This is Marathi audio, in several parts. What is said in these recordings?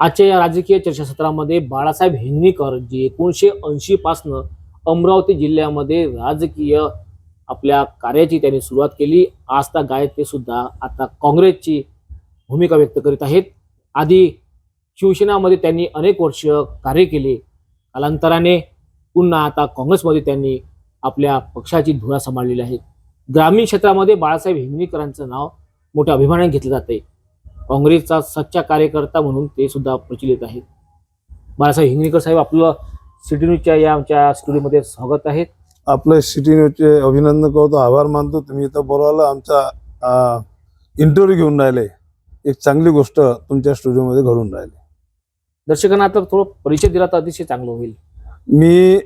आजच्या या राजकीय चर्चासत्रामध्ये बाळासाहेब हिंगणीकर जे एकोणीसशे ऐंशी पासनं अमरावती जिल्ह्यामध्ये राजकीय आपल्या कार्याची त्यांनी सुरुवात केली. आज त्या गायक ते सुद्धा आता काँग्रेसची भूमिका व्यक्त करीत आहेत. आधी शिवसेनामध्ये त्यांनी अनेक वर्ष कार्य केले. कालांतराने पुन्हा आता काँग्रेसमध्ये त्यांनी आपल्या पक्षाची धुरा सांभाळलेली आहे. ग्रामीण क्षेत्रामध्ये बाळासाहेब हिंगणीकरांचं नाव मोठ्या अभिमानाने घेतलं जाते काँग्रेसचा सच्चा कार्यकर्ता म्हणून ते सुद्धा प्रचलित आहेत. बाळासाहेब हिंगणीकर साहेब आपलं सिटी न्यूजच्या या आमच्या स्टुडिओमध्ये स्वागत आहे. आपलं सिटी न्यूजचे अभिनंदन करतो आभार मानतो. तुम्ही इथं बोलवायला आमचा इंटरव्ह्यू घेऊन राहिले. एक चांगली गोष्ट तुमच्या स्टुडिओमध्ये घडून राहिली. दर्शकांना आता थोडं परिचय दिला तर अतिशय चांगलं होईल. मी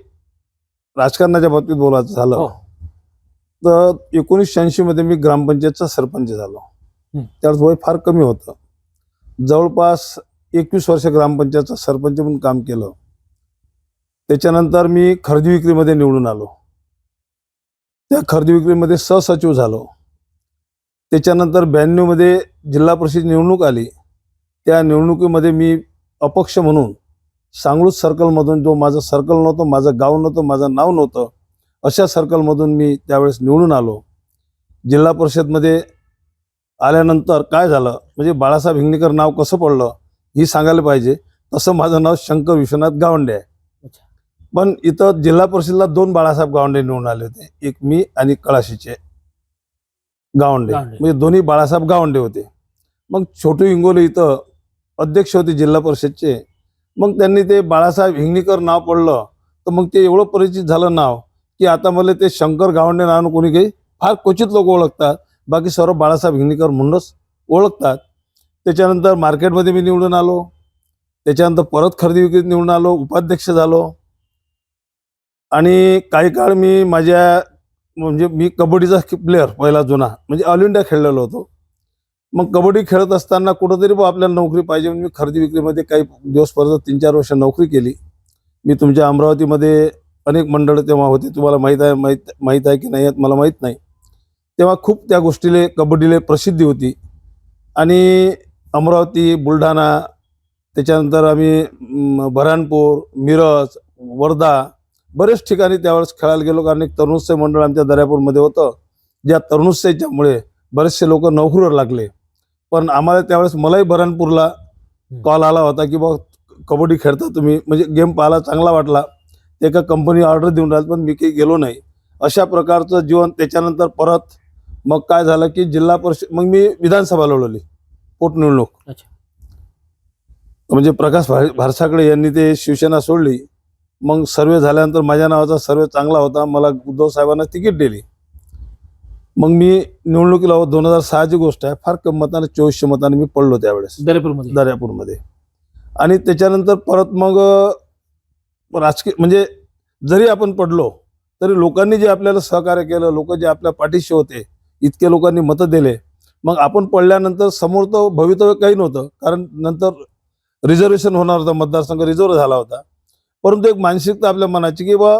राजकारणाच्या बाबतीत बोलायचं झालं हो. तर एकोणीसशे ऐंशी मध्ये मी ग्रामपंचायतचा सरपंच झालो. त्यावेळेस वय फार कमी होतं. जवळपास एकवीस वर्ष ग्रामपंचायतचा सरपंच म्हणून काम केलं. त्याच्यानंतर मी खरेदी विक्रीमध्ये निवडून आलो. त्या खरेदी विक्रीमध्ये सहसचिव झालो. त्याच्यानंतर ब्याण्णवमध्ये जिल्हा परिषद निवडणूक आली. त्या निवडणुकीमध्ये मी अपक्ष म्हणून सांगळूज सर्कलमधून जो माझं सर्कल नव्हतं माझं गाव नव्हतं माझं नाव नव्हतं अशा सर्कलमधून मी त्यावेळेस निवडून आलो. जिल्हा परिषदमध्ये आल्यानंतर काय झालं? म्हणजे बाळासाहेब हिंगणेकर नाव कसं पडलं? ही सांगायला पाहिजे. तसं माझं नाव शंकर विश्वनाथ गावंडे आहे. पण इथं जिल्हा परिषदला दोन बाळासाहेब गावंडे निवडून आले होते. एक मी आणि कळाशीचे गावंडे. म्हणजे दोन्ही बाळासाहेब गावंडे होते. मग छोटू इंगोले इथं अध्यक्ष होते जिल्हा परिषदचे. मग त्यांनी ते बाळासाहेब हिंगणीकर नाव पडलं. तर मग ते एवढं परिचित झालं नाव की आता मला ते शंकर गावंडे नावानं कोणी काही फार क्वचित लोक ओळखतात. बाकी सर्व बाळासाहेब हिंगणीकर म्हणूनच ओळखतात. त्याच्यानंतर मार्केटमध्ये मी निवडून आलो. त्याच्यानंतर परत खरेदी विक्रीत निवडून आलो उपाध्यक्ष झालो. आणि काही काळ मी माझ्या म्हणजे मी कबड्डीचा प्लेअर पहिला जुना म्हणजे ऑल इंडिया खेळलेलो होतो. मग कबड्डी खेळत असताना कुठंतरी बुवा आपल्याला नोकरी पाहिजे म्हणून मी खरेदी विक्रीमध्ये काही दिवस तीन चार वर्ष नोकरी केली. मी तुमच्या अमरावतीमध्ये अनेक मंडळ तेव्हा होते. तुम्हाला माहीत आहे माहीत माहीत आहे की नाही आहेत मला माहीत नाही. तेव्हा खूप त्या गोष्टीले कबड्डीले प्रसिद्धी होती. आणि अमरावती बुलढाणा त्याच्यानंतर आम्ही बऱ्हाणपूर मिरज वर्धा बरेच ठिकाणी त्यावेळेस खेळायला गेलो. कारण एक तरुणोत्सव मंडळ आमच्या दर्यापूरमध्ये होतं. ज्या तरुणोत्सवाच्यामुळे बरेचसे लोक नोकरीवर लागले. पण आम्हाला त्यावेळेस मलाही बऱ्हाणपूरला कॉल आला होता की बा कबड्डी खेळता तुम्ही. म्हणजे गेम पाहायला चांगला वाटला. ते एका कंपनी ऑर्डर देऊन राहिली पण मी काही गेलो नाही. अशा प्रकारचं जीवन. त्याच्यानंतर परत मग काय झालं की जिल्हा परिषद मग मी विधानसभा लढवली पोटनिवडणूक. म्हणजे प्रकाश भार- भारसाकडे यांनी ते शिवसेना सोडली. मग सर्वे झाल्यानंतर माझ्या नावाचा सर्वे चांगला होता. मला उद्धव साहेबांना तिकीट दिली. मग मी निवडणुकीला दोन हजार सहाची गोष्ट आहे. फार कमी मताने चोवीसशे मताने मी पडलो त्यावेळेस. दर्यापूरमध्ये. दर्यापूरमध्ये. आणि त्याच्यानंतर परत मग राजकीय म्हणजे जरी आपण पडलो तरी लोकांनी जे आपल्याला सहकार्य केलं लोक जे आपल्या पाठीशी होते इतक्या लोकांनी मतं दिले. मग आपण पडल्यानंतर समोर तर भवितव्य काही नव्हतं. कारण नंतर रिझर्वेशन होणार होतं मतदारसंघ रिझर्व झाला होता. परंतु एक मानसिकता आपल्या मनाची की बा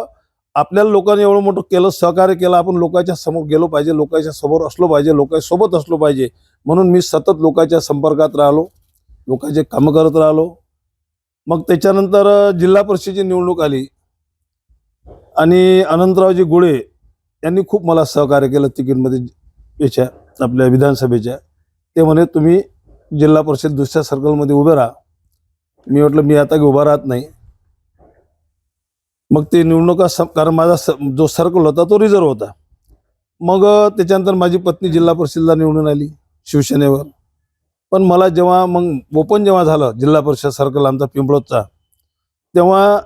आपल्याला लोकांनी एवढं मोठं केलं सहकार्य केलं आपण लोकांच्या समोर गेलो पाहिजे लोकांच्या समोर असलो पाहिजे लोकांसोबत असलो पाहिजे. म्हणून मी सतत लोकांच्या संपर्कात राहिलो लोकांचे कामं करत राहिलो. मग त्याच्यानंतर जिल्हा परिषदेची निवडणूक आली. आणि अनंतरावजी गुळे यांनी खूप मला सहकार्य केलं तिकीटमध्ये. याच्या आपल्या विधानसभेच्या ते म्हणे तुम्ही जिल्हा परिषद दुसऱ्या सर्कलमध्ये उभे राहा. मी म्हटलं मी आता काही उभा राहत नाही. मग ते निवडणुका कारण माझा स- जो सर्कल होता तो रिझर्व होता. मग त्याच्यानंतर माझी पत्नी जिल्हा परिषदला निवडून आली शिवसेनेवर. पण मला जेव्हा मग ओपन जेव्हा झालं जिल्हा परिषद सर्कल आमचा पिंपळोदचा तेव्हा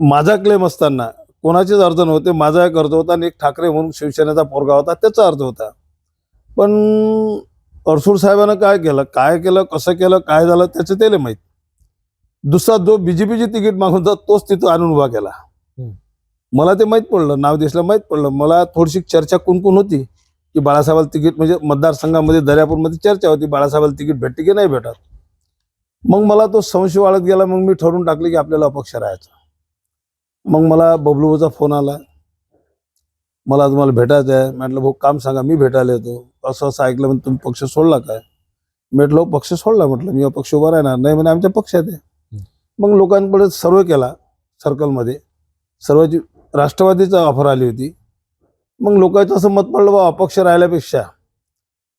माझा क्लेम असताना कोणाचेच अर्ज नव्हते माझा एक अर्ज होता आणि एक ठाकरे म्हणून शिवसेनेचा पोरगा होता त्याचा अर्ज होता. पण अडसूळ साहेबानं काय केलं काय केलं कसं केलं काय झालं त्याचं त्याला माहीत. दुसरा जो बीजेपीची तिकीट मागून जात तोच तिथं आणून उभा केला. मला ते माहीत पडलं नाव दिसलं माहीत पडलं. मला थोडीशी चर्चा कुणकुण होती की बाळासाहेबाला तिकीट म्हणजे मतदारसंघामध्ये दर्यापूरमध्ये चर्चा होती बाळासाहेबाला तिकीट भेटते की नाही भेटत. मग मला तो संशय वाढत गेला मग मी ठरवून टाकले की आपल्याला अपक्ष राहायचं. मग मला बबलूचा फोन आला. मला तुम्हाला भेटायचं आहे. म्हटलं भाऊ काम सांगा मी भेटायला येतो. असं असं ऐकलं म्हणजे तुम्ही पक्ष सोडला काय? म्हटलं पक्ष सोडला म्हटलं मी अपक्ष उभा राहणार नाही म्हणे आमच्या पक्षात आहे. मग लोकांकडे सर्वे केला सर्कलमध्ये. सर्वांची राष्ट्रवादीचा ऑफर आली होती. मग लोकांचं असं मत पडलं बा अपक्ष राहिल्यापेक्षा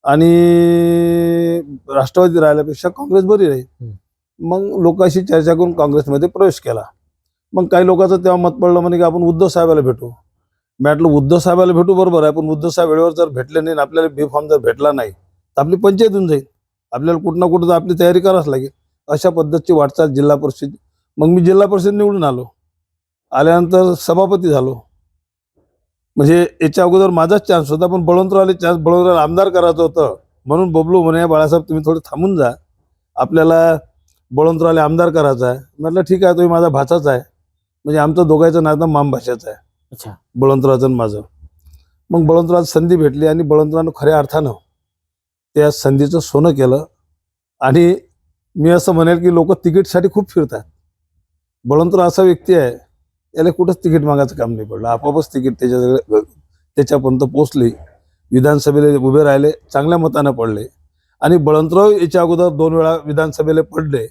आणि राष्ट्रवादी राहिल्यापेक्षा काँग्रेस बरी राहील. मग लोकांशी चर्चा करून काँग्रेसमध्ये प्रवेश केला. मग काही लोकांचं तेव्हा मत पडलं म्हणे की आपण उद्धव साहेबाला भेटू. मी म्हटलं उद्धव साहेबाला भेटू बरोबर आहे पण उद्धव साहेब वेळेवर जर भेटले नाही आपल्याला बी फॉर्म जर भेटला नाही तर आपली पंचायत होऊन जाईल. आपल्याला कुठं ना कुठं तर आपली तयारी करावीच लागेल. अशा पद्धतीची वाटचाल जिल्हा परिषद. मग मी जिल्हा परिषद निवडून आलो. आल्यानंतर सभापती झालो. म्हणजे याच्या अगोदर माझाच चान्स होता पण बळवंतरावले चान्स बळवंतराव आमदार करायचं होतं. म्हणून बबलू म्हणे बाळासाहेब तुम्ही थोडं थांबून जा. आपल्याला बळवंतरावले आमदार करायचा आहे. म्हटलं ठीक आहे तुम्ही माझा भाचाच आहे. म्हणजे आमचं दोघांचं नातं माम भाषाचं आहे. अच्छा. बळवंतरावचं आणि माझं. मग बळवंतराव संधी भेटली आणि बळवंतरावनं खऱ्या अर्थानं त्या संधीचं सोनं केलं. आणि मी असं म्हणेल की लोक तिकीटसाठी खूप फिरतात. बळवंतराव असा व्यक्ती आहे याला कुठंच तिकीट मागायचं काम नाही पडलं. आपोआपच तिकीट त्याच्या त्याच्यापर्यंत पोचली विधानसभेला उभे राहिले चांगल्या मतानं पडले. आणि बळवंतराव याच्या अगोदर दोन वेळा विधानसभेला पडले.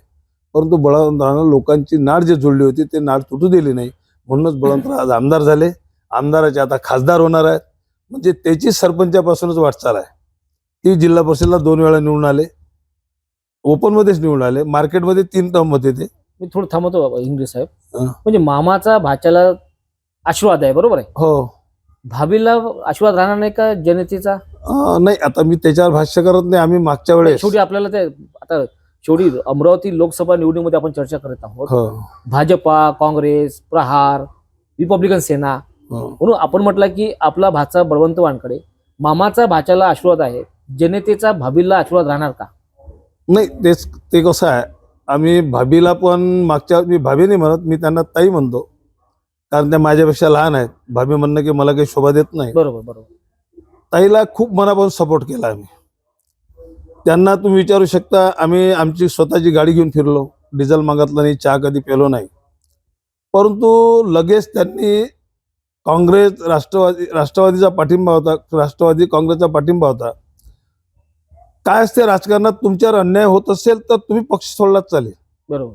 परंतु बळवंतरावनं लोकांची नाड जी जुळली होती ते नाड तुटू दिली नाही. म्हणूनच बळवंतराव आज आमदार झाले. आमदाराचे आता खासदार होणार आहेत. म्हणजे त्याची सरपंचापासूनच वाटचाल आहे. ती जिल्हा परिषदला दोन वेळा निवडून आले. ओपनमध्येच निवडून आले. मार्केटमध्ये तीन टर्म होते ते. मी थोडं थांबवतो बाबा इंग्लिश साहेब. म्हणजे मामाचा भाच्याला आशीर्वाद आहे बरोबर आहे? हो. भाभीला आशीर्वाद राहणार नाही का जनतेचा? अं, नाही आता मी त्याच्यावर भाष्य करत नाही. आम्ही मागच्या वेळेस शेवटी आपल्याला ते आता शेवटी अमरावती लोकसभा निवडणुकीमध्ये आपण चर्चा करत आहोत. हो. भाजपा काँग्रेस प्रहार रिपब्लिकन सेना. हो. म्हणून आपण म्हटलं की आपला भाचा बळवंत वानकडे मामाचा भाच्याला आशीर्वाद आहे जनतेचा भाभीला आशीर्वाद राहणार का? नाही तेच ते कसं आहे आम्ही भाभीला पण मागच्या मी भाभी नाही म्हणत मी त्यांना ताई म्हणतो. कारण त्या माझ्यापेक्षा लहान आहेत. भाभी म्हणणं की मला काही शोभा देत नाही. बरोबर बरोबर. ताईला खूप मनापासून सपोर्ट केला आम्ही. त्यांना तुम्ही विचारू शकता आम्ही आमची स्वतःची गाडी घेऊन फिरलो. डिझेल मागितलं नाही चहा कधी पेलो नाही. परंतु लगेच त्यांनी काँग्रेस राष्ट्रवादी राष्ट्रवादीचा पाठिंबा होता राष्ट्रवादी काँग्रेसचा पाठिंबा होता. काय असते राजकारणात तुमच्यावर अन्याय होत असेल तर तुम्ही पक्ष सोडलाच चालेल. बरोबर.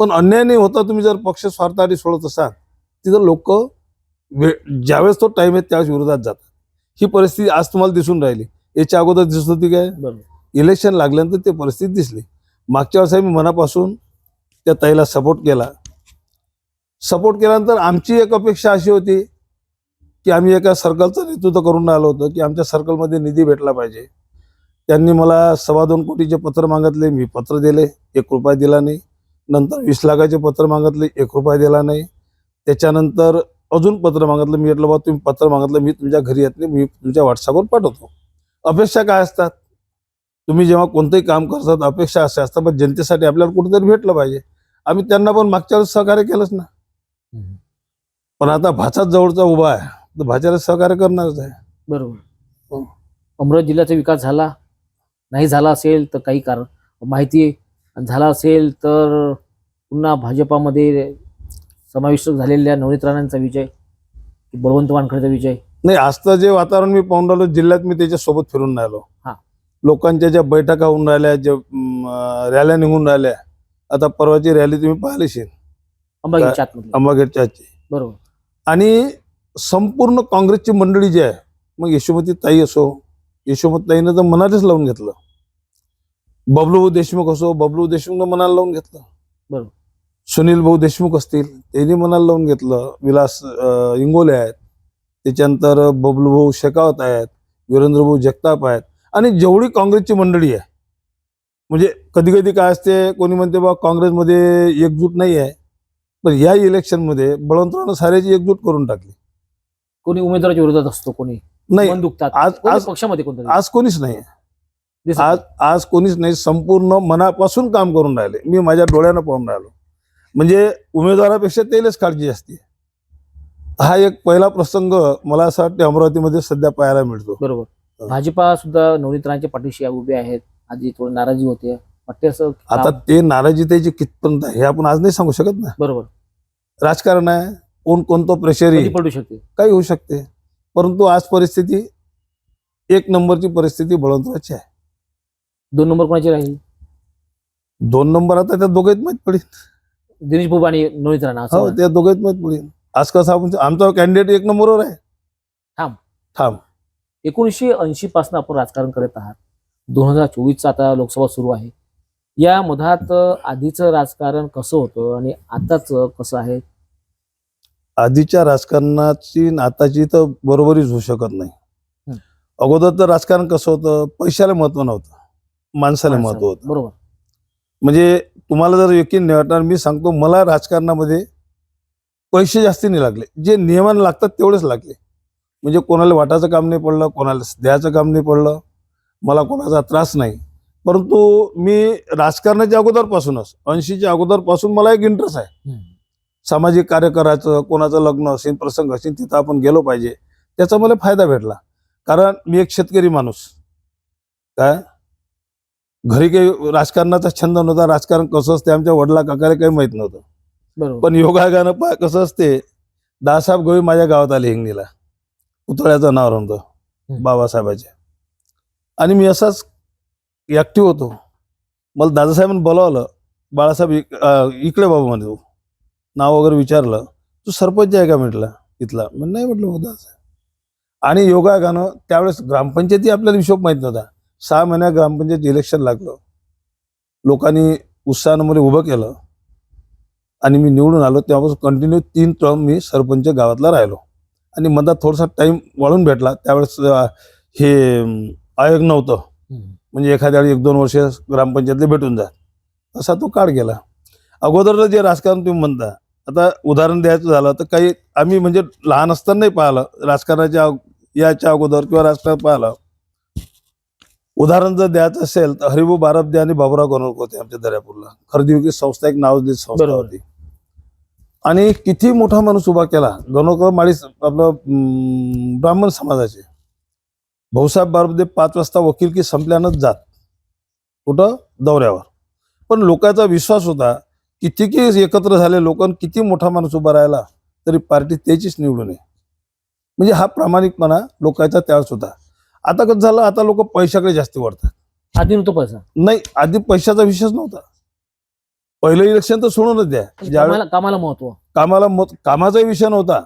पण अन्याय नाही होता तुम्ही जर पक्ष स्वार्थासाठी सोडत असाल तिथं लोक ज्यावेळेस तो टाइम आहे त्यावेळेस विरोधात जातात. ही परिस्थिती आज तुम्हाला दिसून राहिली. याच्या अगोदर दिसत होती काय? बरोबर. इलेक्शन लागल्यानंतर ते परिस्थिती दिसली. मागच्या वर्षी मी मनापासून त्या ताईला सपोर्ट केला. सपोर्ट केल्यानंतर आमची एक अपेक्षा अशी होती की आम्ही एका सर्कलचं नेतृत्व करून राहिलो होतो की आमच्या सर्कलमध्ये निधी भेटला पाहिजे. त्यांनी मला सव्वा दोन कोटीचे पत्र मागितले मी पत्र दिले एक रुपया दिला नाही. नंतर वीस लाखाचे पत्र मागितले एक रुपया दिला नाही. त्याच्यानंतर अजून पत्र मागितलं मी म्हटलं बा तुम्ही पत्र मागितलं मी तुमच्या घरी येत नाही मी तुमच्या व्हॉट्सअपवर पाठवतो. अपेक्षा काय असतात? तुम्ही जेव्हा कोणतंही काम करतात अपेक्षा असे असतात पण जनतेसाठी आपल्याला कुठेतरी भेटलं पाहिजे. आम्ही त्यांना पण मागच्या वेळेस सहकार्य केलंच ना. पण आता भाचाच जवळचा उभा आहे तर भाच्याला सहकार्य करणारच आहे. बरोबर. हो. अमरावती जिल्ह्याचा विकास झाला नाही झाला असेल तर काही कारण माहिती झाला असेल तर पुन्हा भाजपामध्ये समाविष्ट झालेल्या नवनीत राणांचा विजय बळवंत वानखडेचा विजय. नाही आजचं जे वातावरण मी पाहून राहिलो जिल्ह्यात मी त्याच्या सोबत फिरून राहिलो. हा. लोकांच्या ज्या बैठका होऊन राहिल्या ज्या रॅल्या निघून राहिल्या आता परवाची रॅली तुम्ही पाहिलीशील अंबाजीच्या आतमधली अंबागेटच्या आजची बरोबर. आणि संपूर्ण काँग्रेसची मंडळी जी आहे मग यशोमती ताई असो यशोमती ताईनं तर मनातच लावून घेतलं. बबलू देशमुख असो बबलू देशमुखनं मनाला लावून घेतलं. बरोबर. सुनील भाऊ देशमुख असतील त्यांनी मनाला लावून घेतलं. विलास अं, इंगोले आहेत. त्याच्यानंतर बबलू भाऊ शेकावत आहेत वीरेंद्र भाऊ जगताप आहेत. आणि जेवढी काँग्रेसची मंडळी आहे म्हणजे कधी कधी काय असते कोणी म्हणते बा काँग्रेसमध्ये एकजूट नाही आहे. पण या इलेक्शनमध्ये बळवंतरावनं साऱ्याची एकजूट करून टाकली. कोणी उमेदवाराच्या विरोधात असतो कोणी नाही दुखतात. आज कोणी आज पक्षामध्ये कोणतरी? आज कोणीच नाही दिसत आज आज कोणीच नाही संपूर्ण मनापासून काम करून राहिले. मी माझ्या डोळ्यानं पाहून राहिलो. म्हणजे उमेदवारापेक्षा त्यालाच काळजी असते. हा एक पहिला प्रसंग मला असं वाटतं अमरावतीमध्ये सध्या पाहायला मिळतो. बरोबर. भाजपा सुद्धा नवनीत राणांच्या पाठीशी उभे आहेत. आधी थोडी नाराजी होते. असं आता ते नाराजी त्याची कितपर्यंत आहे हे आपण आज नाही सांगू शकत ना. बरोबर. राजकारण आहे. कोण कोणतं प्रेशर पडू शकते? काही होऊ शकते. परंतु आज परिस्थिती एक नंबरची परिस्थिती बळवंतराची आहे. दोन नंबर कोणाचे राहील? दोन नंबर आता त्या दोघांत माहीत पडेल दिनेश बाबू आणि राणा असं हो. त्या दोघांत माहीत पडेल आज कसं आपण आमचा कॅन्डिडेट एक नंबरवर आहे. ठाम. ठाम एकोणीसशे ऐंशी पासून आपण राजकारण करत आहात. दोन हजार चोवीसचा आता लोकसभा सुरू आहे. या मधात आधीचं राजकारण कसं होतं आणि आताच कसं आहे? आधीच्या राजकारणाची आताची तर बरोबरीच होऊ शकत नाही. अगोदर तर राजकारण कसं होतं? पैशाला महत्त्व नव्हतं. माणसाला महत्त्व होतं. बरोबर. म्हणजे तुम्हाला जर यकीन नाही वाटणार मी सांगतो मला राजकारणामध्ये पैसे जास्ती नाही लागले. जे नियमाने लागतात तेवढेच लागले. म्हणजे कोणाला वाटायचं काम नाही पडलं कोणाला द्यायचं काम नाही पडलं मला कोणाचा त्रास नाही. परंतु मी राजकारणाच्या अगोदरपासूनच ऐंशीच्या अगोदरपासून मला एक इंटरेस्ट आहे. सामाजिक कार्य करायचं कोणाचं लग्न असेल प्रसंग असेल तिथं आपण गेलो पाहिजे. त्याचा मला फायदा भेटला. कारण मी एक शेतकरी माणूस. काय? घरी काही राजकारणाचा छंद नव्हता राजकारण कसं असते आमच्या वडिला काकाला काही माहीत नव्हतं. पण योगायोगानं पा कसं असते दासाहेब गवळी माझ्या गावात आले हिंगणीला. पुतळ्याचं नाव हम्म. बाबासाहेबाचे. आणि मी असाच ॲक्टिव्ह होतो. मला दादासाहेबांनी बोलावलं बाळासाहेब इकडे बाबा म्हणे तू नाव वगैरे विचारलं तू सरपंच आहे का? म्हटलं इथला. म्हण नाही म्हटलं हो दादासाहेब आणि योगायोगानं त्यावेळेस ग्रामपंचायती आपल्याला हिशोब माहीत नव्हता. सहा महिन्या ग्रामपंचायत इलेक्शन लागलं. लोकांनी उत्साहानं उभं केलं. आणि मी निवडून आलो तेव्हापासून कंटिन्यू तीन टर्म मी सरपंच गावातला राहिलो. आणि मधात थोडासा टाइम वाढून भेटला. त्यावेळेस हे आयोग नव्हतं. म्हणजे एखाद्या वेळी एक दोन वर्ष ग्रामपंचायतले भेटून जात. असा तो काळ गेला. अगोदरचं जे राजकारण तुम्ही म्हणता आता उदाहरण द्यायचं झालं तर काही आम्ही म्हणजे लहान असताना नाही पाहिलं राजकारणाच्या याच्या अगोदर किंवा राजकारण पाहिलं. उदाहरण जर द्यायचं असेल तर हरिभाऊ बारबदे आणि बाबुराव गणोरकर होते आमच्या दर्यापूरला. खरेदी विक्री संस्था एक नाव संस्था बरोबर. होती. आणि किती मोठा माणूस उभा केला? गणोरकर माळी आपलं ब्राह्मण समाजाचे. भाऊसाहेब बारबदे पाच वाजता वकिलकी संपल्यानंच जात. कुठं? दौऱ्यावर. पण लोकांचा विश्वास होता किती की एकत्र झाले लोक किती मोठा माणूस उभा राहिला तरी पार्टी त्याचीच निवडून आहे म्हणजे हा प्रामाणिकपणा लोकांचा त्यावेळेस होता. आता कसं झालं आता लोक पैशाकडे जास्ती वाढतात आधी नव्हतं पैसा. नाही आधी पैशाचा विषयच नव्हता. पहिलं इलेक्शन तर सोडूनच द्या. ज्यावेळेस कामाला कामाला महत्त्व. कामाला मत कामाचाही विषय नव्हता.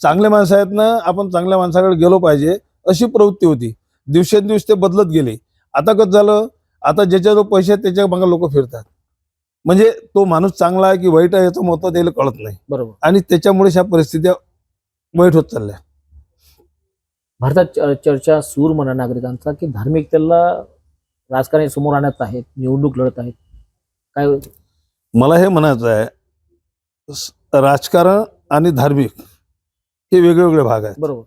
चांगले माणसं आहेत ना आपण चांगल्या माणसाकडे गेलो पाहिजे अशी प्रवृत्ती होती. दिवसेंदिवस ते बदलत गेले. आता कसं झालं? आता ज्याच्याजवळ पैसे आहेत त्याच्यामागे लोक फिरतात. म्हणजे तो माणूस चांगला आहे की वाईट आहे याचं महत्त्व त्याला कळत नाही. बरोबर. आणि त्याच्यामुळे ह्या परिस्थित्या वाईट होत चालल्या. भारतात चर्चा सूर म्हणा नागरिकांचा की धार्मिकतेला राजकारणी समोर आणत आहेत निवडणूक लढत आहेत. काय मला हे म्हणायचं आहे राजकारण आणि धार्मिक हे वेगळे वेगळे भाग आहेत. बरोबर.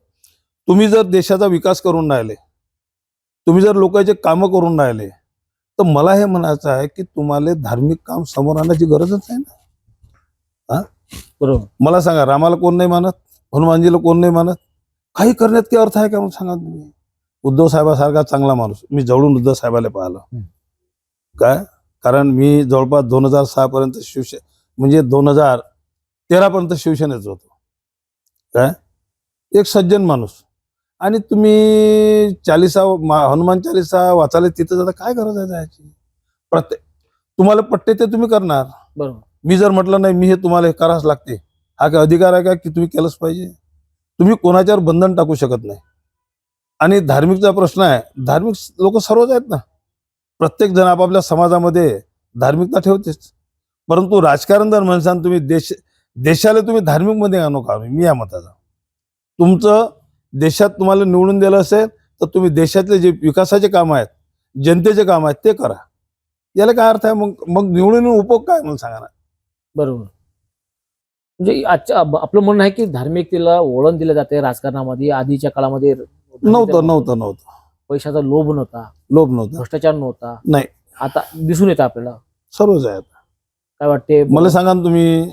तुम्ही जर देशाचा विकास करून राहिले तुम्ही जर लोकांचे कामं करून राहिले तर मला हे म्हणायचं आहे की तुम्हाला धार्मिक काम समोर आणण्याची गरजच नाही ना. बरोबर. मला सांगा रामाला कोण नाही मानत? हनुमानजीला कोण नाही मानत? काही करण्यात काही अर्थ आहे का म्हणून सांगा तुम्ही? उद्धव साहेबासारखा चांगला माणूस. मी जवळून उद्धव साहेबाला पाहिलं. काय? कारण मी जवळपास दोन हजार सहा पर्यंत शिवसे म्हणजे दोन हजार तेरा पर्यंत शिवसेनेच होतो. काय? एक सज्जन माणूस. आणि तुम्ही चालिसा मा- हनुमान चालिसा वाचायला तिथं जाता काय गरज आहे जायची प्रत्येक तुम्हाला पट्टे ते तुम्ही करणार. बरोबर. मी जर म्हटलं नाही मी हे तुम्हाला हे करावंच लागते. हा काय अधिकार आहे का की तुम्ही केलंच पाहिजे? तुम्ही कोणाच्यावर बंधन टाकू शकत नाही. आणि धार्मिकचा प्रश्न आहे. धार्मिक लोक सर्वच आहेत ना. प्रत्येक जण आपापल्या समाजामध्ये धार्मिकता ठेवतेच. परंतु राजकारण जर म्हणसान तुम्ही देश देशाला तुम्ही धार्मिकमध्ये आणू का? मी या मताचा. तुमचं देशात तुम्हाला निवडून दिलं असेल तर तुम्ही देशातले जे विकासाचे काम आहेत जनतेचे काम आहेत ते करा. याला काय अर्थ आहे? मग मग निवडून उपयोग काय मला सांगा ना. बरोबर. म्हणजे आजच्या आपलं म्हणणं आहे की धार्मिकतेला वळण दिलं जाते राजकारणामध्ये आधीच्या काळामध्ये नव्हतं नव्हतं नव्हतं. पैशाचा लोभ नव्हता. लोभ नव्हता. भ्रष्टाचार नव्हता. नाही. आता दिसून येतं आपल्याला. सर्वच आहे आता. काय वाटते? मला सांगा ना तुम्ही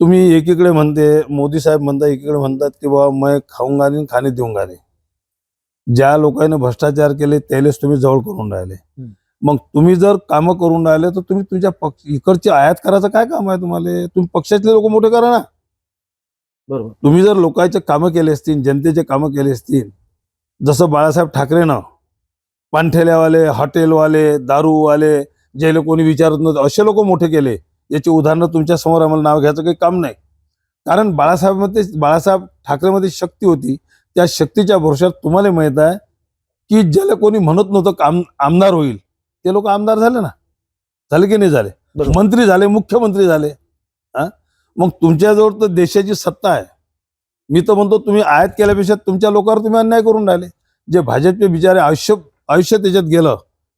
तुम्ही एकीकडे म्हणते मोदी साहेब म्हणतात एकीकडे म्हणतात की बाबा मैं खाऊंगा नाही खाणे देऊंगा नाही ज्या लोकांनी भ्रष्टाचार केले त्यालेच तुम्ही जवळ करून राहिले. मग तुम्ही जर कामं करून राहिले तर तुम्ही तुमच्या पक्ष इकडची आयात करायचं काय काम आहे तुम्हाला? तुम्ही पक्षातले लोक मोठे करा ना. बरोबर. तुम्ही जर लोकांचे कामं केले असतील जनतेचे कामं केले असतील जसं बाळासाहेब ठाकरेनं पाणठेल्यावाले हॉटेलवाले दारूवाले जे लोक कोणी विचारत नव्हते असे लोक मोठे केले. याची उदाहरणं तुमच्यासमोर आम्हाला नाव घ्यायचं काही काम नाही. कारण बाळासाहेबमध्ये बाळासाहेब ठाकरेमध्ये शक्ती होती. त्या शक्तीच्या भरोशात तुम्हाला माहीत आहे की ज्याला कोणी म्हणत नव्हतं काम आमदार होईल ते लोक आमदार झाले ना. झाले की नाही झाले. मंत्री झाले मुख्यमंत्री झाले. हा? मग तुमच्याजवळ तर देशाची सत्ता आहे. मी तर म्हणतो तुम्ही आयात केल्यापेक्षा तुमच्या लोकांवर तुम्ही अन्याय करून राहिले. जे भाजपचे बिचारे आयुष्य आयुष्य त्याच्यात गेलं.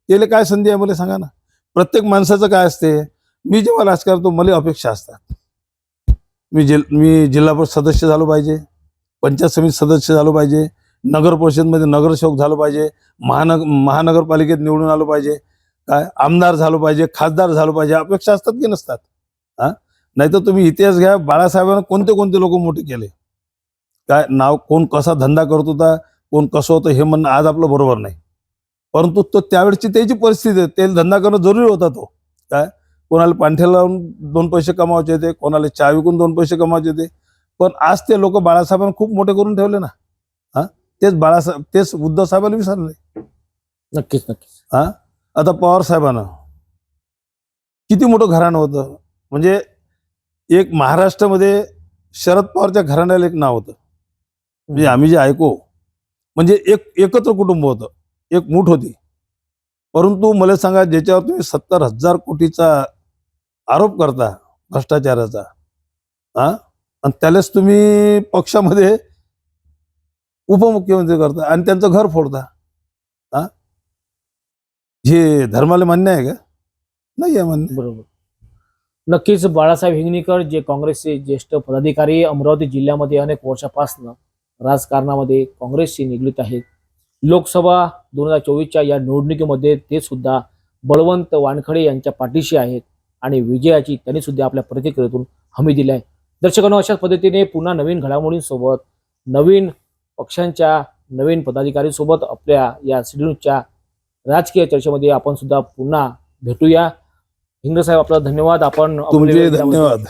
त्याला काय संधी आहे मला सांगा ना. प्रत्येक माणसाचं काय असते? मी जेव्हा राजकारण करतो मला अपेक्षा असतात. मी जिल मी जिल्हा परिषद सदस्य झालो पाहिजे. पंचायत समिती सदस्य झालो पाहिजे. नगर परिषदमध्ये नगरसेवक झालो पाहिजे. महानग महानगरपालिकेत निवडून आलो पाहिजे. काय आमदार झालो पाहिजे खासदार झालो पाहिजे अपेक्षा असतात की नसतात? हा? नाही तर तुम्ही इतिहास घ्या. बाळासाहेबांना कोणते कोणते लोक मोठे केले? काय नाव कोण कसा धंदा करत होता? कोण कसं होतं हे म्हणणं आज आपलं बरोबर नाही. परंतु तो त्यावेळची त्याची परिस्थिती आहे. ते धंदा करणं जरुरी होता तो. काय? कोणाला पांठ्या लावून दोन पैसे कमावायचे होते कोणाला चहा विकून दोन पैसे कमावायचे होते. पण आज ते लोक बाळासाहेबांना खूप मोठे करून ठेवले ना. हा? तेच बाळासाहेब तेच उद्धव साहेबांना विसरले. नक्कीच नक्कीच. आता पवार साहेबांना. किती मोठं घराणं होतं. म्हणजे एक महाराष्ट्रामध्ये शरद पवारच्या घराण्याला एक नाव होतं. म्हणजे आम्ही जे ऐको म्हणजे एक एकत्र कुटुंब होतं. एक मूठ होती. परंतु मला सांगा ज्याच्यावर तुम्ही सत्तर हजार कोटीचा आरोप करता भ्रष्टाचाराचा हा? आणि त्यालाच तुम्ही पक्षामध्ये उपमुख्यमंत्री करता आणि त्यांचं घर फोडता हा? हे धर्माला मान्य आहे का? नाही आहे मान्य. बरोबर. नक्कीच बाळासाहेब हिंगणीकर जे काँग्रेसचे ज्येष्ठ पदाधिकारी अमरावती जिल्ह्यामध्ये अनेक वर्षापासून राजकारणामध्ये काँग्रेसशी निगडीत आहेत. लोकसभा दोन हजार चोवीसच्या या निवडणुकीमध्ये ते सुद्धा बळवंत वानखडे यांच्या पाठीशी आहेत. आणि विजयाची त्यांनी सुद्धा आपल्या प्रतिक्रियेतून हमी दिली आहे. दर्शकांनो अशाच पद्धतीने पुन्हा नवीन घडामोडींसोबत नवीन पक्षांच्या नवीन पदाधिकारीसोबत आपल्या या सिडूनच्या राजकीय चर्चेमध्ये आपण सुद्धा पुन्हा भेटूया. हिंगसाहेब आपला धन्यवाद. आपण. धन्यवाद.